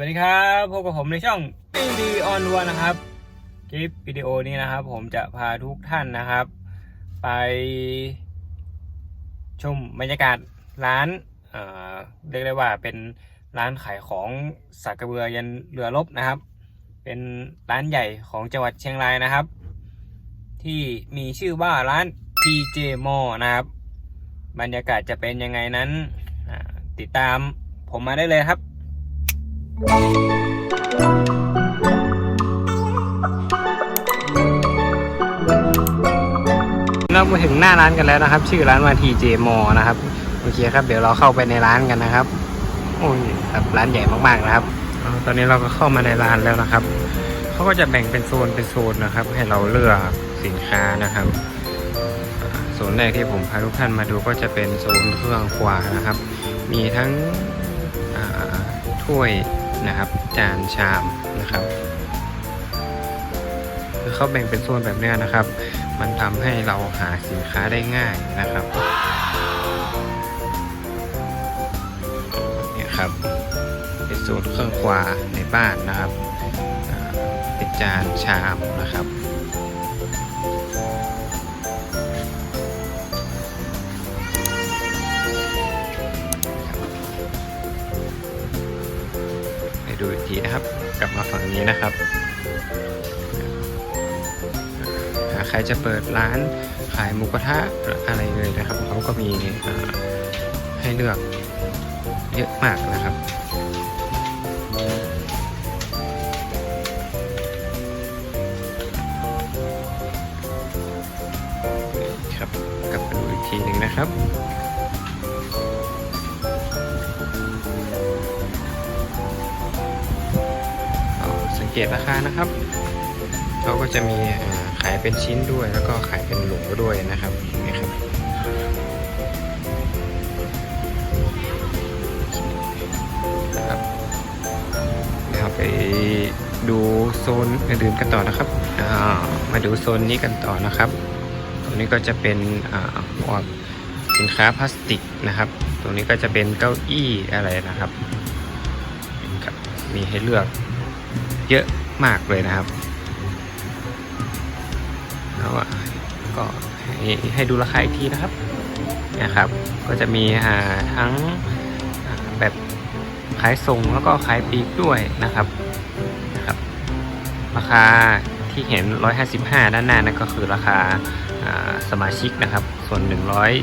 วัสดีครับพบกับผมในช่องตีดีออนวันนะครับ คลิปวิดีโอนี้นะครับ ผมจะพาทุกท่านนะครับ ไปชมบรรยากาศร้านเอ่อเรียกได้ว่าเป็นร้านขายของสักกระเบือยันเรือรบนะครับ เป็นร้านใหญ่ของจังหวัดเชียงรายนะครับ ที่มีชื่อว่าร้าน TJ m a l l นะครับ บรรยากาศจะเป็นยังไงนั้นติดตามผมมาได้เลยครับ เรามาถึงหน้าร้านกันแล้วนะครับ ชื่อร้านว่า TJ m a l l นะครับโอเคครับ เดี๋ยวเราเข้าไปในร้านกันนะครับ โอ้ยแบบร้านใหญ่มากๆนะครับตอนนี้เราก็เข้ามาในร้านแล้วนะครับเขาก็จะแบ่งเป็นโซนเป็นโซนนะครับ ให้เราเลือกสินค้านะครับโซนแรกที่ผมพาทุกท่านมาดูก็จะเป็นโซนเครื่องครัวนะครับ มีทั้งถ้วย นะครับ จานชามนะครับ คือเขาแบ่งเป็นโซนแบบนี้นะครับ มันทำให้เราหาสินค้าได้ง่ายนะครับเนี่ยครับเป็นโซนเครื่องครัวในบ้านนะครับ เป็นจานชามนะครับ นะครับ กลับมาฝั่งนี้นะครับหากใครจะเปิดร้านขายหมูกระทะอะไรเลยนะครับเขาก็มีให้เลือกเยอะมากนะครับครับกลับไปดูอีกทีหนึ่งนะครับ ตราคานะครับเขาก็จะมีขายเป็นชิ้นด้วยแล้วก็ขายเป็นหลด้วยนะครับนี่ครับนะครับเดี๋ยวไปดูโซนอื่นๆกันต่อนะครับมาดูโซนนี้กันต่อนะครับตรงนี้ก็จะเป็นอ่าพวกสินค้าพลาสติกนะครับ ตรงนี้ก็จะเป็นเก้าอี้อะไรนะครับ มีให้เลือก เยอะมากเลยนะครับแล้วอะก็ให้ให้ดูราคาอีกทีนะครับนะครับก็จะมีทั้งแบบขายส่งแล้วก็ขายปลีกด้วยนะครับนะครับ ราคาที่เห็น 155 ด้านหน้านั่นก็คือราคาสมาชิกนะครับ ส่วน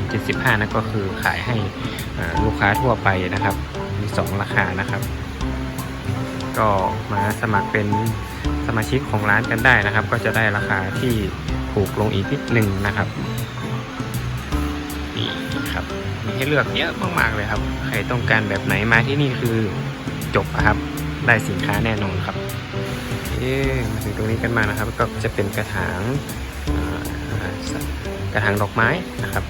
175 นั่นก็คือขายให้ลูกค้าทั่วไปนะครับ มีสองราคานะครับ ก็มาสมัครเป็นสมาชิกของร้านกันได้นะครับ ก็จะได้ราคาที่ถูกลงอีกนิดหนึ่งนะครับนี่ครับมีให้เลือกเยอะมากๆเลยครับ ใครต้องการแบบไหนมาที่นี่คือจบอะครับ ได้สินค้าแน่นอนครับเอ๊มาถึงตรงนี้กันมานะครับ ก็จะเป็นกระถางกระถางดอกไม้นะครับ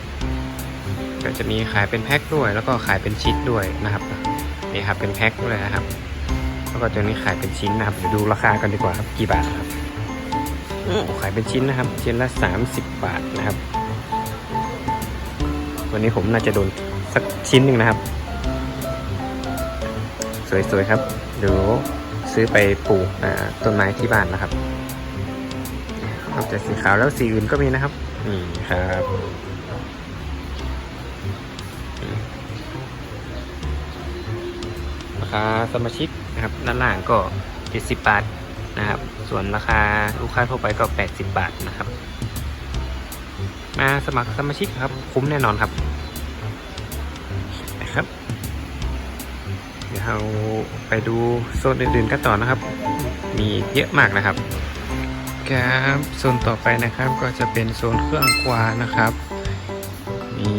ก็จะมีขายเป็นแพ็คด้วย แล้วก็ขายเป็นชิ้นด้วยนะครับนี่ครับเป็นแพ็คด้วยนะครับ แล้วก็ตัวนี้ขายเป็นชิ้นนะครับเดี๋ยวดูราคากันดีกว่าครับกี่บาทครับโอ้ขายเป็นชิ้นนะครับชิ้นละ 30 บาทนะครับ วันนี้ผมน่าจะโดนสักชิ้นหนึ่งนะครับ สวยๆครับเดี๋ยวซื้อไปปลูกอ่าต้นไม้ที่บ้านนะครับนอกจากสีขาวแล้วสีอื่นก็มีนะครับนี่ครับราคาสมาชิก นะครับ ด้านล่างก็ 70 บาทนะครับ ส่วนราคาลูกค้าทั่วไปก็ 80 บาทนะครับ มาสมัครสมาชิกครับ คุ้มแน่นอนครับนะครับ เดี๋ยวเราไปดูโซนอื่นๆกันต่อนะครับ มีเยอะมากนะครับครับโซนต่อไปนะครับก็จะเป็นโซนเครื่องครัวนะครับ มี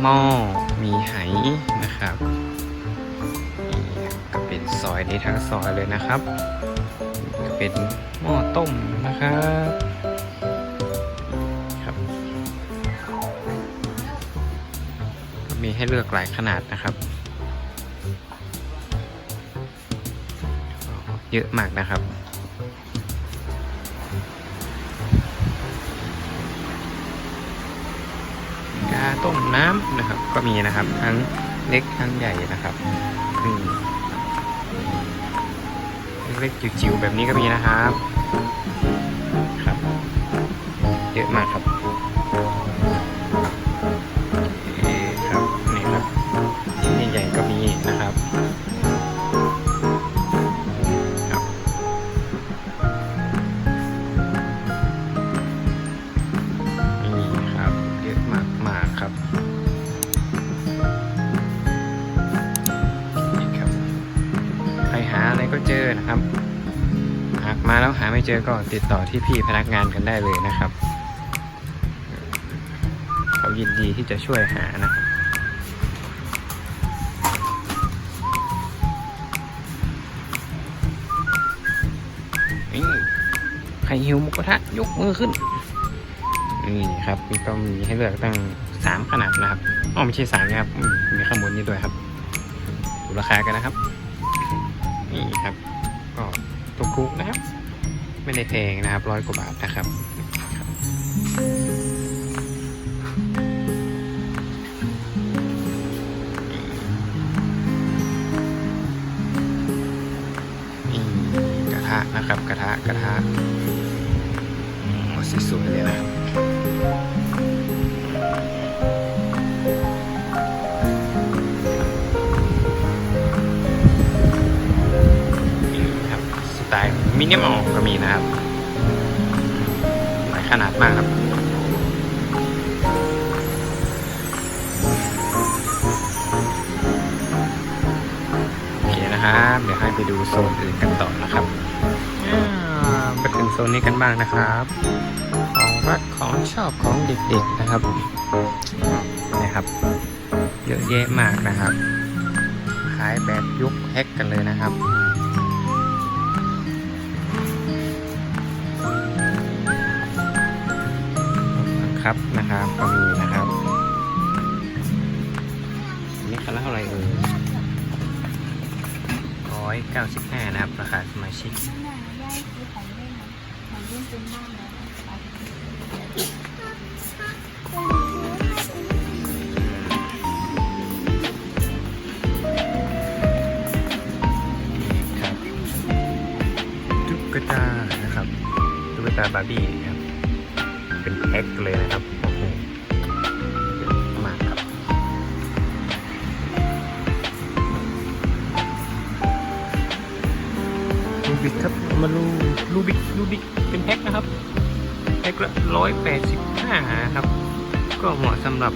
หม้อมีไหนะครับ อยนี้ทั้งซอยเลยนะครับ เป็นหม้อต้มนะครับครับ มีให้เลือกหลายขนาดนะครับ เยอะมากนะครับกาต้มน้ำนะครับ ก็มีนะครับ ทั้งเล็กทั้งใหญ่นะครับอืม เล็กๆจิ๋วๆแบบนี้ก็มีนะครับ ครับ เยอะมากครับากมาแล้วหาไม่เจอก็ติดต่อที่พี่พนักงานกันได้เลยนะครับ เขายินดีที่จะช่วยหานะครับนี่ใครหิวมุกระทะยกมือขึ้นนี่ครับนี่ก็มีให้เลือกตั้งสามขนาดนะครับอ๋อไม่ใช่สามนะครับมมีข้างบนนี้ด้วยครับดูราคากันนะครับ นี่ครับ กุ๊กนะครับ ไม่ได้แพงนะครับร้อยกว่าบาทนะครับนี่กระทะนะครับกระทะกระทะโอ้สวยๆเลยนะครับ ไตล์มินิมอลก็มีนะครับ หลายขนาดมากครับโอเคนะครับ เดี๋ยวให้ไปดูโซนอื่นกันต่อนะครับอ่าไปถึงโซนนี้กันบ้างนะครับ ของรักของชอบของเด็กๆนะครับนะครับเยอะแยะมากนะครับ ขายแบบยุคแฮกกันเลยนะครับ ครับนะครับก็มีนะครับนี่คันละเท่าไหร่เอ่ยร้อยเก้าสิบห้านะครับ ราคาสมาชิกตุ๊กตานะครับตุ๊กตาบาร์บี้ แพ็คเลยนะครับโอ้โหมากครับลูบิกครับมาลูลูบิกลูบิกเป็นแพ็คนะครับแพ็คละร้อยแปดสิบห้าครับ ก็เหมาะสำหรับ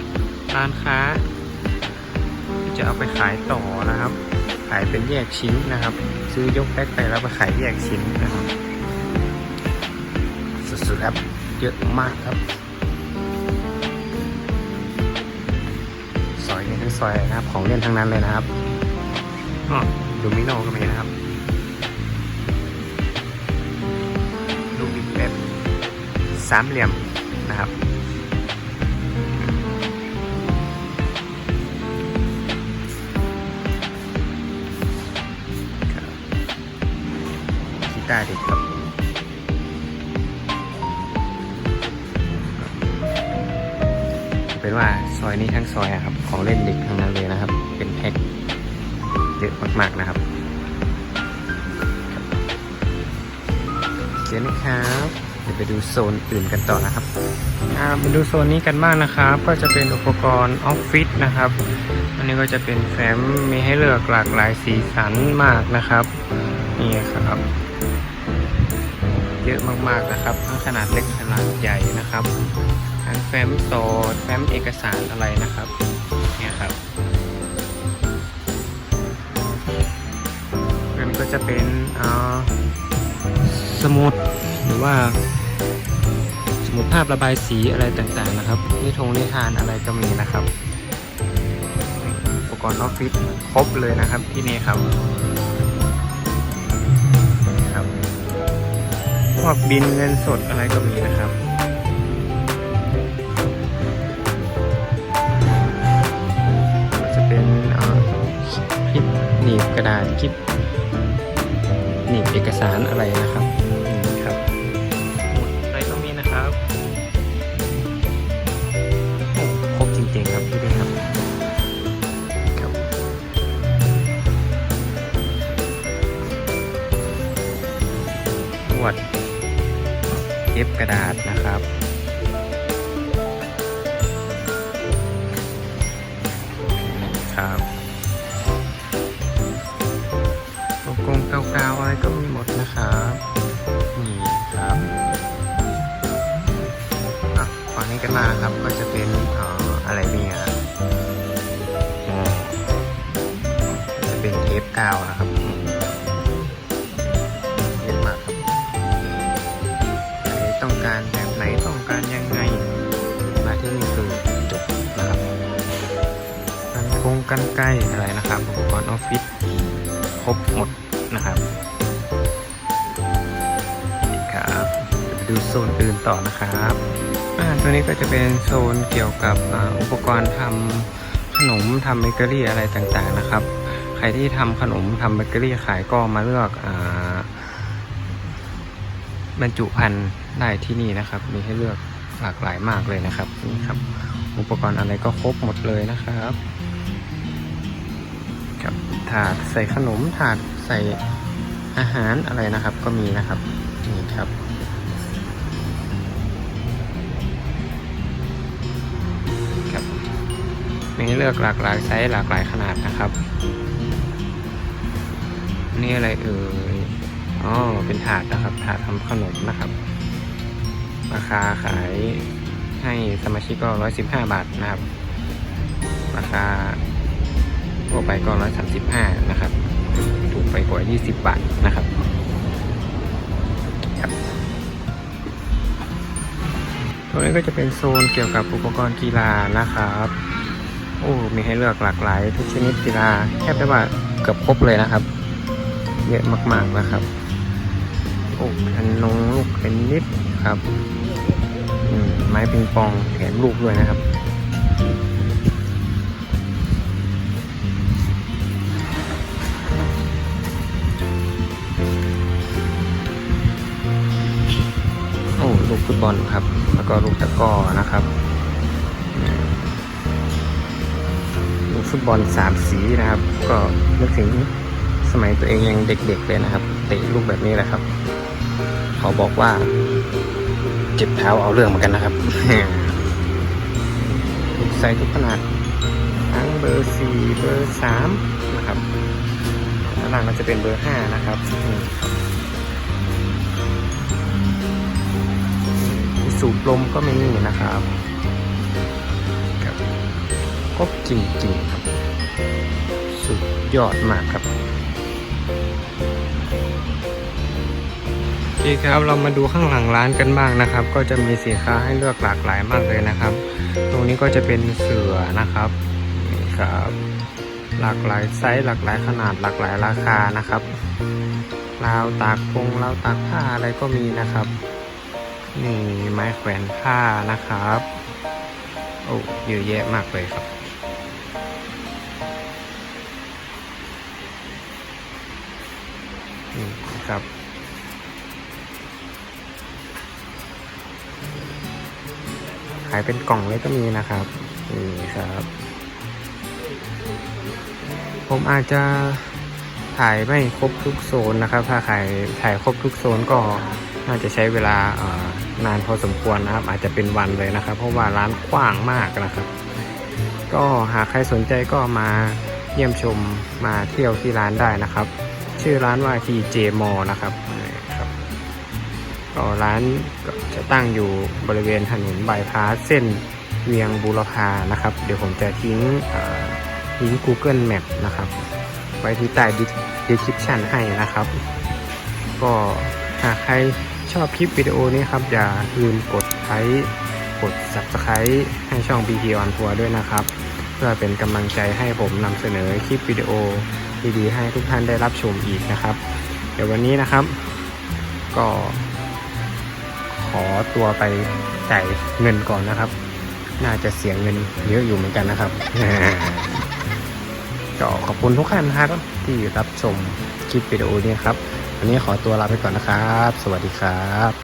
ร้านค้าที่จะเอาไปขายต่อนะครับ ขายเป็นแยกชิ้นนะครับ ซื้อยกแพ็คไปแล้วไปขายแยกชิ้นนะครับ สุดๆครับ เยอะมากครับ ซอยนี้ทั้งซอยนะครับ ของเล่นทั้งนั้นเลยนะครับอ๋อดูมิโนก็มีนะครับลูกบิกแบบสามเหลี่ยมนะครับครับกีตาร์เด็กครับ นี้ทั้งซอยอครับ ของเล่นเด็กทั้งนั้นเลยนะครับ เป็นแพ็คเยอะมากๆนะครับเจ๊นะครับเดี๋ยวไปดูโซนอื่นกันต่อนะครับอ่าไปดูโซนนี้กันบ้างนะครับ ก็จะเป็นอุปกรณ์ออฟฟิศนะครับ อันนี้ก็จะเป็นแฟ้มมีให้เลือกหลากหลายสีสันมากนะครับนี่ครับ เยอะมากๆนะครับทั้งขนาดเล็กขนาดใหญ่นะครับ ทั้งแฟ้มโสดแฟ้มเอกสารอะไรนะครับ เนี่ยครับอันนี้ก็จะเป็นอ่าสมุดหรือว่า สมุดภาพระบายสีอะไรต่างๆนะครับนิทงนิทานอะไรก็มีนะครับ อุปกรณ์ออฟฟิศครบเลยนะครับที่นี่ครับครับพวกบินเงินสดอะไรก็มีนะครับ หนีบกระดาษคลิปหนีบเอกสารอะไรนะครับนี่ครับหมุดอะไรก็มีนะครับโอ้ครบจริงๆครับที่นี่ครับครับวดเย็บกระดาษนะครับครับ ไรก็มีหมดนะครับนี่ครับฝั่งนี้กันมาครับก็จะเป็นอออะไรเนี่ยอ๋อจะเป็นเทปกาวนะครับเยอะมากครับใครต้องการแบบไหนต้องการยังไง มาที่นี่คือจบนะครับกันกงกันไกลอะไรนะครับอุปกรณ์ออฟฟิศครบหมดนะครับ ดูโซนอื่นต่อนะครับตัวนี้ก็จะเป็นโซนเกี่ยวกับอุปกรณ์ทำขนมทำเบเกอรี่อะไรต่างๆนะครับ ใครที่ทำขนมทำเบเกอรี่ขายก็มาเลือกอบรรจุภัณฑ์ได้ที่นี่นะครับ มีให้เลือกหลากหลายมากเลยนะครับนี่ครับ อุปกรณ์อะไรก็ครบหมดเลยนะครับครับถาดใส่ขนมถาดใส่อาหารอะไรนะครับก็มีนะครับนี่ครับ มีให้เลือกหลากหลายไซส์หลากหลายขนาดนะครับ นี่อะไรเอ่ยอ๋อเป็นถาดนะครับ ถาดทำขนมนะครับ ราคาขายให้สมาชิกก็ร้อยสิบห้าบาทนะครับ ราคาทั่วไปก็ร้อยสามสิบห้านะครับ ถูกไปกว่ายี่สิบบาทนะครับตรงนี้ก็จะเป็นโซนเกี่ยวกับอุปกรณ์กีฬานะครับ โอ้ มีให้เลือกหลากหลาย ทุกชนิดกีฬาแทบได้ว่าเกือบครบเลยนะครับ เยอะมากๆนะครับโอ้ธนงลูกเทนนิสครับไม้ปิงปองแถมลูกด้วยนะครับโอ้ลูกฟุตบอลครับ แล้วก็ลูกตะกร้อนะครับ ฟุตบอลสามสีนะครับ ก็นึกถึงสมัยตัวเองยังเด็กๆเลยนะครับ เตะลูกแบบนี้แหละครับ ขอบอกว่า เจ็บเท้าเอาเรื่องเหมือนกันนะครับทุกไซส์ทุกขนาดทั้งเบอร์สี่เบอร์สามนะครับด้านล่างก็จะเป็นเบอร์ห้านะครับนี่ครับมีสูบลมก็มีนะครับครับครบจริงๆครับ สุดยอดมากครับโอเคครับเรามาดูข้างหลังร้านกันบ้างนะครับ ก็จะมีสินค้าให้เลือกหลากหลายมากเลยนะครับ ตรงนี้ก็จะเป็นเสือนะครับนี่ครับ หลากหลายไซส์หลากหลายขนาดหลากหลายราคานะครับราวตากพงราวตากผ้าอะไรก็มีนะครับนี่ไม้แขวนผ้านะครับโอ้เยอะแยะมากเลยครับ นี่ครับขายเป็นกล่องเลยก็มีนะครับนี่ครับ ผมอาจจะถ่ายไม่ครบทุกโซนนะครับ ถ้าถ่ายถ่ายครบทุกโซนก็น่าจะใช้เวลานานพอสมควรนะครับ อาจจะเป็นวันเลยนะครับ เพราะว่าร้านกว้างมากนะครับ ก็หากใครสนใจก็มาเยี่ยมชมมาเที่ยวที่ร้านได้นะครับ ชื่อร้านว่า TJ m a l l นะครับครับก็ร้านก็จะตั้งอยู่บริเวณถนนบายพาสเส้นเวียงบูรพานะครับ เดี๋ยวผมจะทิ้งเอ่อลิงก์ Google Map นะครับ ไว้ที่ใต้ description ให้นะครับ ก็หากใครชอบคลิปวิดีโอนี้ครับ อย่าลืมกดไลค์กด subscribe ให้ช่อง BT on Tour ด้วยนะครับ เพื่อเป็นกำลังใจให้ผมนำเสนอคลิปวิดีโอ ดีๆ ให้ทุกท่านได้รับชมอีกนะครับ เดี๋ยววันนี้นะครับ ก็ขอตัวไปจ่ายเงินก่อนนะครับ น่าจะเสียเงินเยอะอยู่เหมือนกันนะครับก็ขอบคุณทุกท่านนะครับที่รับชมคลิปวิดีโอนี้ครับ วันนี้ขอตัวลาไปก่อนนะครับ สวัสดีครับ